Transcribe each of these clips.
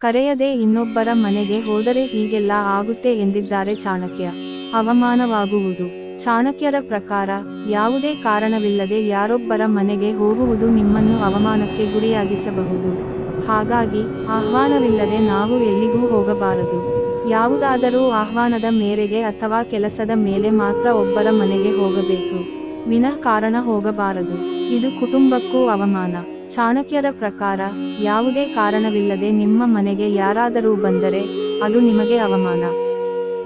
ಕರೆಯದೆ ಇನ್ನೊಬ್ಬರ ಮನೆಗೆ ಹೋದರೆ ಹೀಗೆಲ್ಲ ಆಗುತ್ತೆ ಎಂದಿದ್ದಾರೆ ಚಾಣಕ್ಯ. ಅವಮಾನವಾಗುವುದು. ಚಾಣಕ್ಯರ ಪ್ರಕಾರ, ಯಾವುದೇ ಕಾರಣವಿಲ್ಲದೆ ಯಾರೊಬ್ಬರ ಮನೆಗೆ ಹೋಗುವುದು ನಿಮ್ಮನ್ನು ಅವಮಾನಕ್ಕೆ ಗುರಿಯಾಗಿಸಬಹುದು. ಹಾಗಾಗಿ, ಆಹ್ವಾನವಿಲ್ಲದೆ ನಾವು ಎಲ್ಲಿಗೂ ಹೋಗಬಾರದು. ಯಾವುದಾದರೂ ಆಹ್ವಾನದ ಮೇರೆಗೆ ಅಥವಾ ಕೆಲಸದ ಮೇಲೆ ಮಾತ್ರ ಒಬ್ಬರ ಮನೆಗೆ ಹೋಗಬೇಕು. ವಿನಃ ಕಾರಣ ಹೋಗಬಾರದು. ಇದು ಕುಟುಂಬಕ್ಕೂ ಅವಮಾನ. ಚಾಣಕ್ಯರ ಪ್ರಕಾರ, ಯಾವುದೇ ಕಾರಣವಿಲ್ಲದೆ ನಿಮ್ಮ ಮನೆಗೆ ಯಾರಾದರೂ ಬಂದರೆ, ಅದು ನಿಮಗೆ ಅವಮಾನ.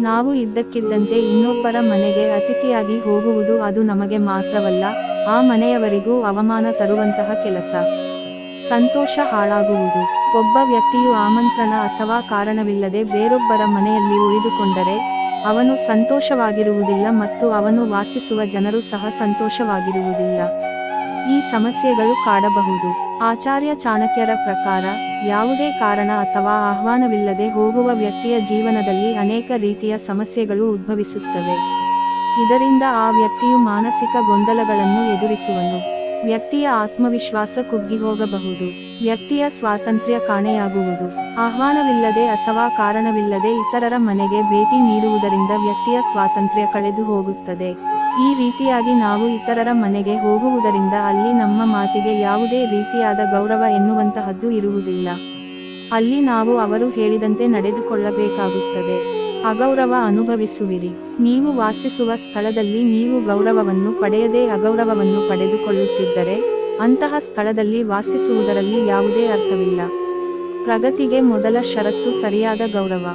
ನಾವು ಇದ್ದಕ್ಕಿದ್ದಂತೆ ಇನ್ನೊಬ್ಬರ ಮನೆಗೆ ಅತಿಥಿಯಾಗಿ ಹೋಗುವುದು ಅದು ನಮಗೆ ಮಾತ್ರವಲ್ಲ, ಆ ಮನೆಯವರಿಗೂ ಅವಮಾನ ತರುವಂತಹ ಕೆಲಸ. ಸಂತೋಷ ಹಾಳಾಗುವುದು. ಒಬ್ಬ ವ್ಯಕ್ತಿಯು ಆಮಂತ್ರಣ ಅಥವಾ ಕಾರಣವಿಲ್ಲದೆ ಬೇರೊಬ್ಬರ ಮನೆಯಲ್ಲಿ ಉಳಿದುಕೊಂಡರೆ, ಅವನು ಸಂತೋಷವಾಗಿರುವುದಿಲ್ಲ ಮತ್ತು ಅವನು ವಾಸಿಸುವ ಜನರು ಸಹ ಸಂತೋಷವಾಗಿರುವುದಿಲ್ಲ. ಈ ಸಮಸ್ಯೆಗಳು ಕಾಡಬಹುದು. ಆಚಾರ್ಯ ಚಾಣಕ್ಯರ ಪ್ರಕಾರ, ಯಾವುದೇ ಕಾರಣ ಅಥವಾ ಆಹ್ವಾನವಿಲ್ಲದೆ ಹೋಗುವ ವ್ಯಕ್ತಿಯ ಜೀವನದಲ್ಲಿ ಅನೇಕ ರೀತಿಯ ಸಮಸ್ಯೆಗಳು ಉದ್ಭವಿಸುತ್ತವೆ. ಇದರಿಂದ ಆ ವ್ಯಕ್ತಿಯು ಮಾನಸಿಕ ಗೊಂದಲಗಳನ್ನು ಎದುರಿಸುವನು. ವ್ಯಕ್ತಿಯ ಆತ್ಮವಿಶ್ವಾಸ ಕುಗ್ಗಿ ಹೋಗಬಹುದು. ವ್ಯಕ್ತಿಯ ಸ್ವಾತಂತ್ರ್ಯ ಕಾಣೆಯಾಗುವುದು. ಆಹ್ವಾನವಿಲ್ಲದೆ ಅಥವಾ ಕಾರಣವಿಲ್ಲದೆ ಇತರರ ಮನೆಗೆ ಭೇಟಿ ನೀಡುವುದರಿಂದ ವ್ಯಕ್ತಿಯ ಸ್ವಾತಂತ್ರ್ಯ ಕಳೆದು ಹೋಗುತ್ತದೆ. ಈ ರೀತಿಯಾಗಿ ನಾವು ಇತರರ ಮನೆಗೆ ಹೋಗುವುದರಿಂದ ಅಲ್ಲಿ ನಮ್ಮ ಮಾತಿಗೆ ಯಾವುದೇ ರೀತಿಯಾದ ಗೌರವ ಎನ್ನುವಂತಹದ್ದು ಇರುವುದಿಲ್ಲ. ಅಲ್ಲಿ ನಾವು ಅವರು ಹೇಳಿದಂತೆ ನಡೆದುಕೊಳ್ಳಬೇಕಾಗುತ್ತದೆ. ಅಗೌರವ ಅನುಭವಿಸುವಿರಿ. ನೀವು ವಾಸಿಸುವ ಸ್ಥಳದಲ್ಲಿ ನೀವು ಗೌರವವನ್ನು ಪಡೆಯದೇ ಅಗೌರವವನ್ನು ಪಡೆದುಕೊಳ್ಳುತ್ತಿದ್ದರೆ, ಅಂತಹ ಸ್ಥಳದಲ್ಲಿ ವಾಸಿಸುವುದರಲ್ಲಿ ಯಾವುದೇ ಅರ್ಥವಿಲ್ಲ. ಪ್ರಗತಿಗೆ ಮೊದಲ ಷರತ್ತು ಸರಿಯಾದ ಗೌರವ.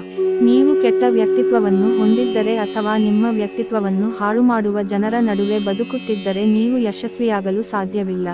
ನೀವು ಕೆಟ್ಟ ವ್ಯಕ್ತಿತ್ವವನ್ನು ಹೊಂದಿದ್ದರೆ ಅಥವಾ ನಿಮ್ಮ ವ್ಯಕ್ತಿತ್ವವನ್ನು ಹಾಳು ಮಾಡುವ ಜನರ ನಡುವೆ ಬದುಕುತ್ತಿದ್ದರೆ ನೀವು ಯಶಸ್ವಿಯಾಗಲು ಸಾಧ್ಯವಿಲ್ಲ.